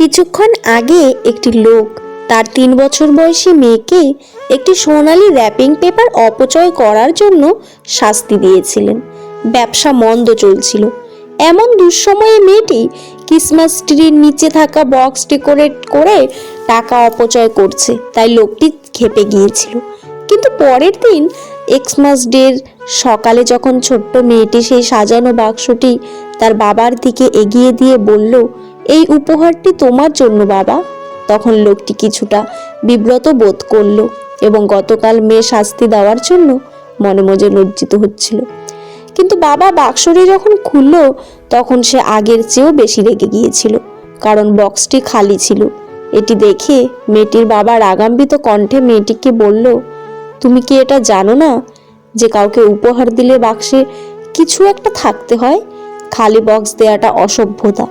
কিছুক্ষণ আগে একটি লোক, তার তিন বছর বয়সী মেয়েকে একটি সোনালি র্যাপিং পেপার অপচয় করার জন্য শাস্তি দিয়েছিলেন। ব্যবসা মন্দ চলছিল। এমন দুঃসময়ে মেয়েটি ক্রিসমাস ট্রির নিচে থাকা বক্স ডেকোরেট করে টাকা অপচয় করছে, তাই লোকটি খেপে গিয়েছিল। কিন্তু পরের দিন এক্সমাস ডের সকালে যখন ছোট্ট মেয়েটি সেই সাজানো বাক্সটি তার বাবার দিকে এগিয়ে দিয়ে বলল, এই উপহারটি তোমার জন্য, বাবা। তখন লোকটি কিছুটা বিব্রত বোধ করল এবং গতকাল মেয়ে শাস্তি দেওয়ার জন্য মনে মজে লজ্জিত হচ্ছিল। কিন্তু বাবা বাক্সটি যখন খুলল, তখন সে আগের চেয়েও বেশি রেগে গিয়েছিল, কারণ বক্সটি খালি ছিল। এটি দেখে মেয়েটির বাবা রাগাম্বিত কণ্ঠে মেয়েটিকে বলল তুমি কি এটা জানো না যে কাউকে উপহার দিলে বাক্সে কিছু একটা থাকতে হয়? খালি বক্স দেওয়াটা অসভ্যতা।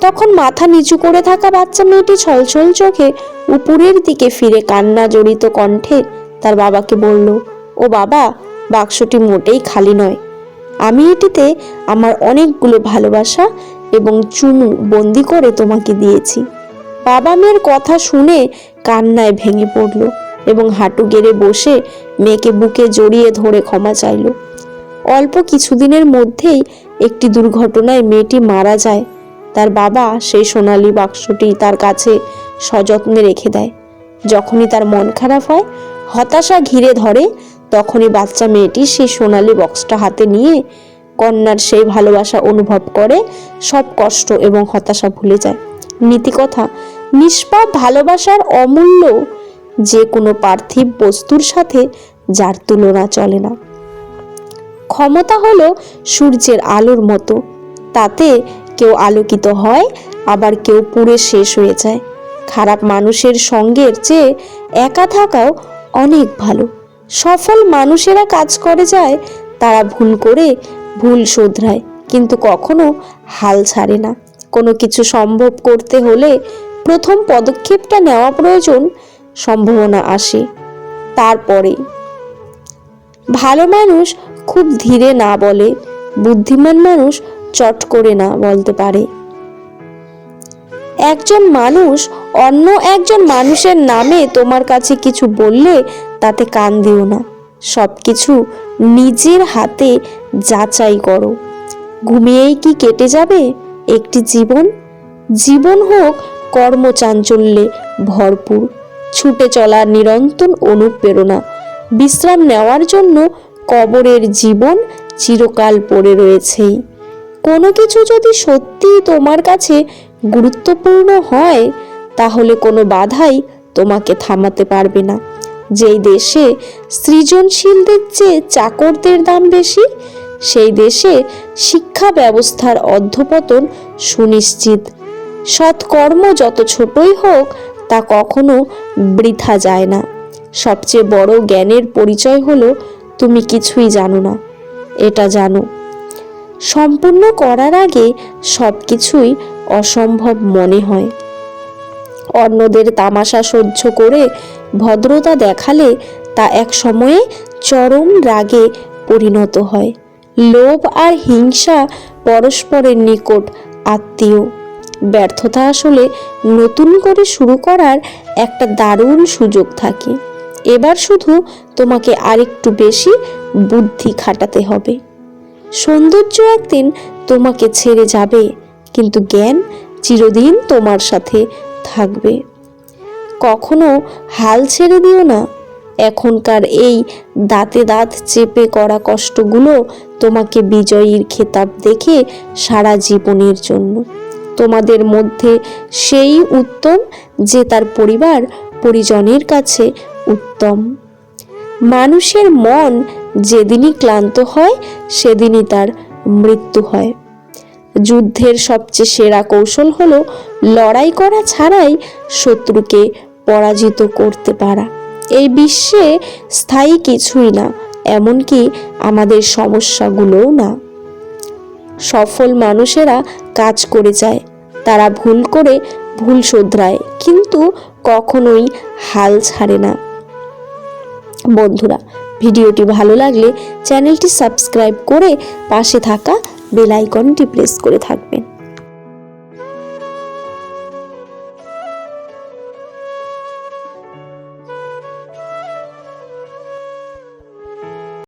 তখন মাথা নিচু করে থাকা বাচ্চা মেয়েটি ছলছল চোখে উপরের দিকে ফিরে কান্না জড়িত কণ্ঠে তার বাবাকে বলল, ও বাবা, বাক্সটি মোটেই খালি নয়। আমি এটিতে আমার অনেকগুলো ভালোবাসা এবং চুমু বন্দি করে তোমাকে দিয়েছি। বাবা মেয়ের কথা শুনে কান্নায় ভেঙে পড়ল। এবং হাঁটু গেড়ে বসে মেয়েকে বুকে জড়িয়ে ধরে ক্ষমা চাইল। অল্প কিছুদিনের মধ্যেই একটি দুর্ঘটনায় মেয়েটি মারা যায়। তার বাবা সেই সোনালী বাক্সটি তার কাছে সযত্নে রেখে দেয়। যখনই তার মন খারাপ হয়, হতাশা ঘিরে ধরে, তখনই বাচ্চা মেয়েটি সেই সোনালি বক্সটা হাতে নিয়ে কন্যার সেই ভালোবাসা অনুভব করে, সব কষ্ট এবং হতাশা ভুলে যায়। নীতিকথা, নিষ্পাপ ভালোবাসার অমূল্য যে কোনো পার্থিব বস্তুর সাথে যার তুলনা চলে না। ক্ষমতা হলো সূর্যের আলোর মতো। তাতে কেউ আলোকিত হয়, আবার কেউ পুড়ে শেষ হয়ে যায়। খারাপ মানুষের সঙ্গের চেয়ে একা থাকাও অনেক ভালো। সফল মানুষেরা কাজ করে যায়, তারা ভুল করে ভুল শোধরায়, কিন্তু কখনো হাল ছাড়ে না। কোনো কিছু সম্ভব করতে হলে প্রথম পদক্ষেপটা নেওয়া প্রয়োজন সম্ভাবনা আসে। তারপরে, ভালো মানুষ খুব ধীরে না বলে, বুদ্ধিমান মানুষ চট করে না বলতে পারে। একজন মানুষ অন্য একজন মানুষের নামে তোমার কাছে কিছু বললে তাতে কান দিও না। সব কিছু নিজের হাতে যাচাই করো। ঘুমিয়েই কি কেটে যাবে? একটি জীবন? জীবন হোক কর্মচাঞ্চল্যে ভরপুর। ছুটে চলা নিরন্তর অনুপ্রেরণা। বিশ্রাম নেওয়ার জন্য কবরের জীবন চিরকাল পড়ে রয়েছেই। কোনো কিছু যদি সত্যি তোমার কাছে গুরুত্বপূর্ণ হয়, তাহলে কোনো বাধাই তোমাকে থামাতে পারবে না। যেই দেশে সৃজনশীলদের চেয়ে চাকরদের দাম বেশি, সেই দেশে শিক্ষা ব্যবস্থার অধঃপতন সুনিশ্চিত। সৎকর্ম যত ছোটই হোক তা কখনো বৃথা যায় না। সবচেয়ে বড় জ্ঞানের পরিচয় হলো, তুমি কিছুই জানো না, এটা জানো। সম্পূর্ণ করার আগে সব কিছুই অসম্ভব মনে হয়। অন্যদের তামাশা সহ্য করে ভদ্রতা দেখালে তা এক সময়ে চরম রাগে পরিণত হয়। লোভ আর হিংসা পরস্পরের নিকট আত্মীয়। ব্যর্থতা আসলে নতুন করে শুরু করার একটা দারুণ সুযোগ থাকে। এবার শুধু তোমাকে আরেকটু বেশি বুদ্ধি খাটাতে হবে। সৌন্দর্য একদিন তোমাকে ছেড়ে যাবে, কিন্তু জ্ঞান চিরদিন তোমার সাথে থাকবে। কখনো হাল ছেড়ে দিও না। এখনকার এই দাঁতে দাঁত চেপে করা কষ্টগুলো তোমাকে বিজয়ীর খেতাব দেখে সারা জীবনের জন্য। তোমাদের মধ্যে সেই উত্তম যে তার পরিবার পরিজনের কাছে উত্তম। মানুষের মন যেদিনই ক্লান্ত হয়, সেদিনই তার মৃত্যু হয়। যুদ্ধের সবচেয়ে সেরা কৌশল হল লড়াই করা ছাড়াই শত্রুকে পরাজিত করতে পারা। এই বিশ্বে স্থায়ী কিছুই না, এমনকি আমাদের সমস্যাগুলোও না। সফল মানুষেরা কাজ করে যায় তারা ভুল করে ভুল শোধরায়, কিন্তু কখনোই হাল ছাড়ে না। বন্ধুরা, ভিডিওটি ভালো লাগলে চ্যানেলটি সাবস্ক্রাইব করে পাশে থাকা বেল আইকনটি প্রেস করে থাকবেন।